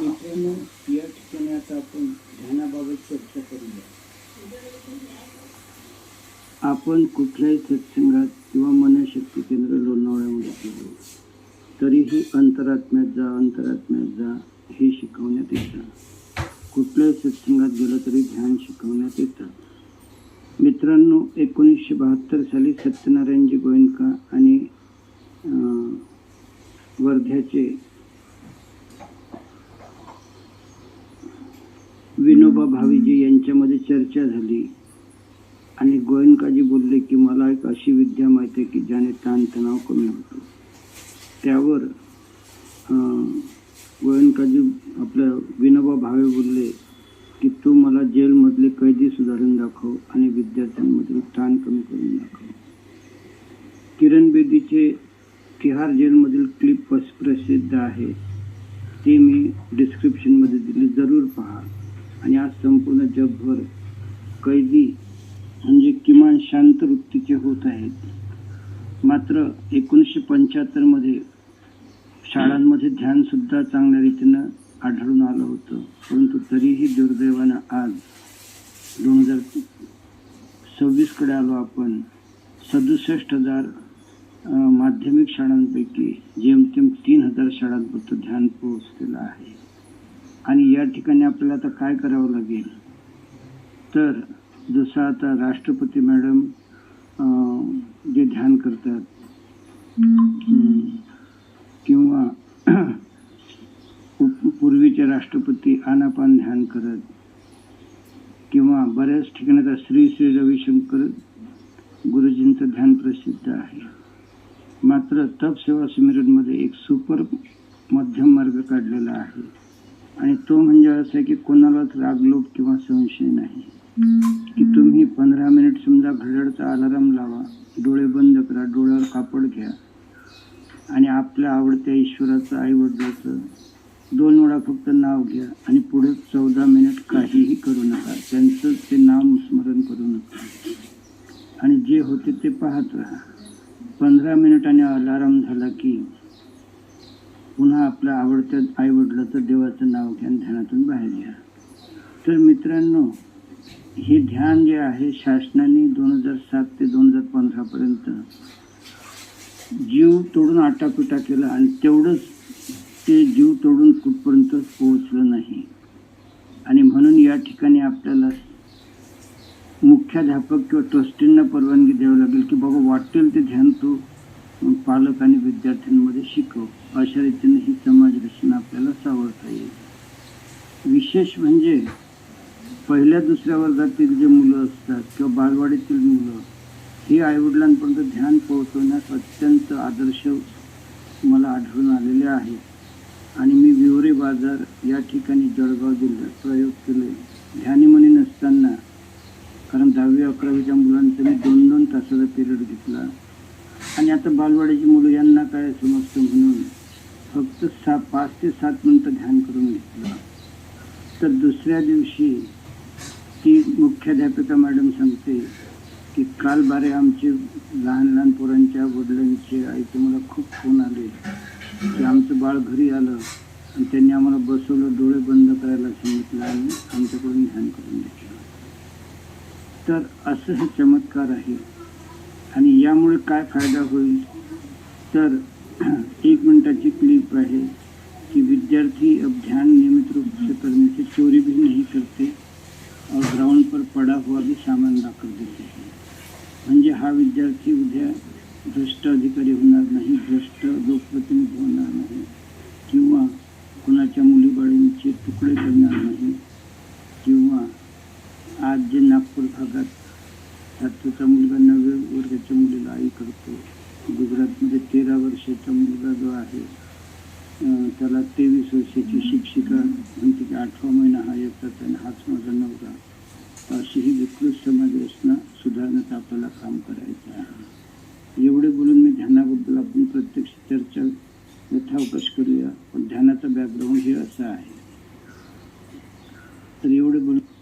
मित्रांनो या ठिकाणी आता आपण ध्यानाबाबत चर्चा करूया. आपण कुठल्याही सत्संगात किंवा मनशक्ती केंद्र लोणावळ्यामध्ये गेलो तरीही अंतरात्म्यात जा अंतरात्म्यात जा हे शिकवण्यात येतं. कुठल्याही सत्संगात गेलं तरी ध्यान शिकवण्यात येतं. मित्रांनो एकोणीसशे बहात्तर साली सत्यनारायणजी गोयंका चर्चा झाली. आणि गोयंकाजी बोलले की मला एक अशी विद्या माहिती आहे की ज्याने ताणतणाव कमी होतो. त्यावर गोयंकाजी आपल्या विनोबा भावे बोलले की तू मला जेलमधले कैदी सुधारून दाखव आणि विद्यार्थ्यांमधील ताण कमी करून दाखव. किरण बेदीचे तिहार जेलमधील क्लिप पस- प्रसिद्ध आहे. ते मी डिस्क्रिप्शनमध्ये दिली. जरूर पहा. आणि आज संपूर्ण जगभर कैदी म्हणजे किमान शांत वृत्तीचे होत आहेत. मात्र एकोणीसशे पंच्याहत्तरमध्ये शाळांमध्ये ध्यानसुद्धा चांगल्या रीतीनं आढळून आलं होतं. परंतु तरीही दुर्दैवानं आज दोन हजार सव्वीसकडे आलो आपण. सदुसष्ट हजार माध्यमिक शाळांपैकी जेमतेम तीन हजार शाळांपर्यंत ध्यान पोहोचलेलं आहे. आणि या ठिकाणी आपल्याला आता काय करावं लागेल? तर जसं आता राष्ट्रपती मॅडम जे ध्यान करतात किंवा उप- पूर्वीचे राष्ट्रपती आनापान ध्यान करत किंवा बऱ्याच ठिकाणी आता श्री श्री रविशंकर गुरुजींचं ध्यान प्रसिद्ध आहे. मात्र तप सेवा समिरणमध्ये एक सुपर मध्यम मार्ग काढलेला आहे. आणि तो म्हणजे असं आहे की कोणालाच रागलोप किंवा संशय नाही. की तुम्ही पंधरा मिनिट समजा घड्याळचा अलाराम लावा डोळे बंद करा डोळ्यावर कापड घ्या. आणि आपल्या आवडत्या ईश्वराचं आई वडिलाचं दोन वेळा फक्त नाव घ्या आणि पुढे चौदा मिनिट काहीही करू नका. त्यांचं ते नाम स्मरण करू नका. आणि जे होते ते पाहत राहा. पंधरा मिनिटांनी अलाराम झाला की पुन्हा आपल्या आवडत्या आई वडिलाचं देवाचं नाव घ्या आणि ध्यानातून बाहेर या. तर मित्रांनो हे ध्यान जे आहे शासनाने दोन हजार सात ते दोन हजार पंधरापर्यंत जीव तोडून आटापिटा केला आणि तेवढंच ते जीव तोडून कुठपर्यंत पोहोचलं नाही. आणि म्हणून या ठिकाणी आपल्याला मुख्याध्यापक किंवा ट्रस्टींना परवानगी द्यावी लागेल की बाबा वाटेल ते ध्यान तू पालक आणि विद्यार्थ्यांमध्ये शिकव. अशा रीतीने ही समाज रचना आपल्याला सावरता येईल. विशेष म्हणजे पहिल्या दुसऱ्या वर्गातील जे मुलं असतात किंवा बालवाडीतील मुलं ही आईवडिलांपर्यंत ध्यान पोहोचवण्यास अत्यंत आदर्श मला आढळून आलेले आहेत आणि मी विवरे बाजार या ठिकाणी जळगाव जिल्ह्यात प्रयोग केले. ध्यानीमनी नसताना कारण दहावी अकरावीच्या मुलांचा मी दोन दोन तासाचा पिरियड घेतला. आणि आता बालवाडीची मुलं यांना काय समजतं म्हणून फक्त सा पाच ते सात मिनटं ध्यान करून घेतलं. तर दुसऱ्या दिवशी ती मुख्याध्यापिका मॅडम सांगते की काल बारे आमचे लहान लहान पोरांच्या वडिलांचे आईचे मला खूप फोन आले की आमचं बाळ घरी आलं आणि त्यांनी आम्हाला बसवलं डोळे बंद करायला सांगितलं आणि आमच्याकडून ध्यान करून घेतलं. तर असं हे चमत्कार आहे. आणि यामुळे काय फायदा होईल? तर एक मिनटाची क्लिप आहे की विद्यार्थी अब ध्यान नियमित रूप से करने से चोरी भी नहीं करते. पड़ा हुआ भी सामान दाखल देते हैं म्हणजे हा विद्यार्थी उद्या भ्रष्ट अधिकारी होणार नाही भ्रष्ट लोकप्रतिनिधी होणार नाही किंवा कुणाच्या मुलीबाळींचे तुकडे करणार नाही किंवा आज जे नागपूर भागात सातवीचा मुलगा नवव्या वर्गाच्या मुलीला आई करतो गुजरातमध्ये तेरा वर्षाचा मुलगा जो आहे त्याला तेवीस वर्षाची शिक्षिका म्हणते की आठवा महिना हा येतात आणि हाच माझा नवरा तर अशी ही विकृत समाज रचना सुधारण्याचं आपल्याला काम करायचं आहे एवढे बोलून मी ध्यानाबद्दल आपण प्रत्यक्ष चर्चा यथावकाश करूया. पण ध्यानाचा बॅकग्राऊंड हे असं आहे. तर एवढे बोलून